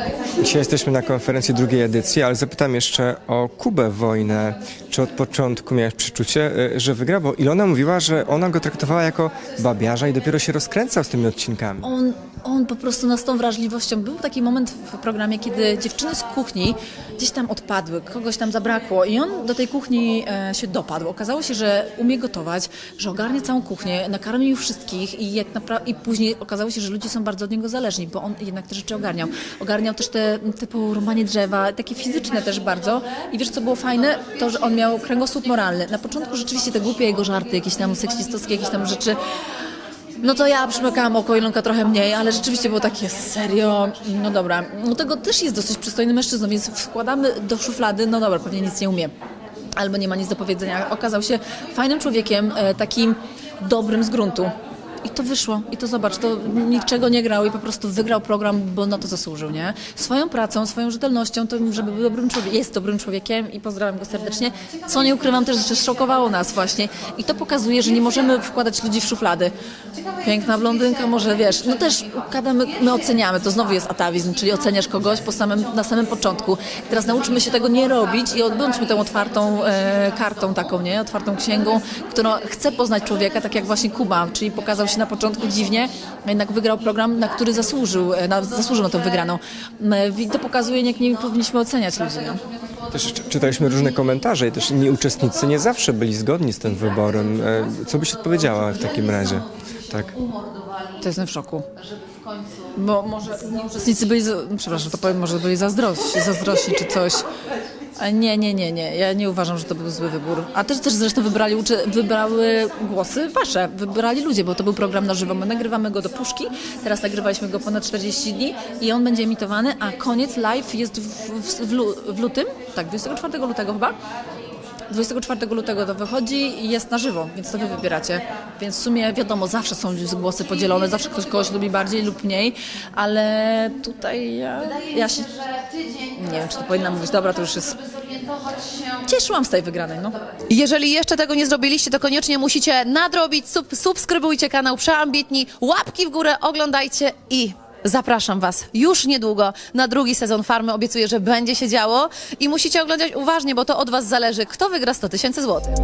¿sabes? Dzisiaj jesteśmy na konferencji drugiej edycji, ale zapytam jeszcze o Kubę Wojnę. Czy od początku miałeś przeczucie, y, że wygra? Bo Ilona mówiła, że ona go traktowała jako babiarza i dopiero się rozkręcał z tymi odcinkami. On, on po prostu nas tą wrażliwością. Był taki moment w programie, kiedy dziewczyny z kuchni gdzieś tam odpadły, kogoś tam zabrakło i on do tej kuchni e, się dopadł. Okazało się, że umie gotować, że ogarnia całą kuchnię, nakarmił wszystkich i, jak i później okazało się, że ludzie są bardzo od niego zależni, bo on jednak te rzeczy ogarniał. Ogarniał też te typu rąbanie drzewa, takie fizyczne też bardzo. I wiesz, co było fajne? To, że on miał kręgosłup moralny. Na początku rzeczywiście te głupie jego żarty, jakieś tam seksistowskie, jakieś tam rzeczy, no to ja przymykałam oko Ilonka trochę mniej, ale rzeczywiście było takie serio. No dobra, no tego też jest dosyć przystojny mężczyzną, więc wkładamy do szuflady, no dobra, pewnie nic nie umie. Albo nie ma nic do powiedzenia. Okazał się fajnym człowiekiem, e, takim dobrym z gruntu. I to wyszło. I to zobacz, to niczego nie grał i po prostu wygrał program, bo na to zasłużył, nie? Swoją pracą, swoją rzetelnością, to żeby był dobrym człowiekiem, jest dobrym człowiekiem i pozdrawiam go serdecznie. Co nie ukrywam też, że szokowało nas właśnie. I to pokazuje, że nie możemy wkładać ludzi w szuflady. Piękna blondynka, może wiesz, no też układamy, my oceniamy, to znowu jest atawizm, czyli oceniasz kogoś po samym, na samym początku. Teraz nauczmy się tego nie robić i odbądźmy tą otwartą e, kartą taką, nie? Otwartą księgą, która chce poznać człowieka, tak jak właśnie Kuba, czyli pokazał się na początku dziwnie, jednak wygrał program, na który zasłużył, e, na, zasłużył na tą wygraną. M, I to pokazuje, jak nie powinniśmy oceniać ludzi, no. Też czy- czytaliśmy różne komentarze i też inni uczestnicy nie zawsze byli zgodni z tym wyborem. E, Co byś odpowiedziała w takim razie? Tak. To jestem w szoku. Bo może uczestnicy byli, za- przepraszam, to powiem, może byli zazdrości, zazdrośni czy coś. Nie, nie, nie, nie. Ja nie uważam, że to był zły wybór. A też też zresztą wybrali, uczy, wybrały głosy wasze, wybrali ludzie, bo to był program na żywo. My nagrywamy go do puszki, teraz nagrywaliśmy go ponad 40 dni i on będzie emitowany, a koniec live jest w, w, w, w lutym, tak, 24 lutego chyba. 24 lutego to wychodzi i jest na żywo, więc to wy wybieracie. Więc w sumie wiadomo, zawsze są głosy podzielone, zawsze ktoś kogoś lubi bardziej lub mniej, ale tutaj ja, ja się... Nie wiem, czy to powinna mówić, dobra, to już jest... Cieszyłam z tej wygranej, no. Jeżeli jeszcze tego nie zrobiliście, to koniecznie musicie nadrobić, sub, subskrybujcie kanał Przeambitni, łapki w górę, oglądajcie i Zapraszam Was już niedługo na drugi sezon Farmy. Obiecuję, że będzie się działo i musicie oglądać uważnie, bo to od Was zależy, kto wygra 100 tysięcy złotych.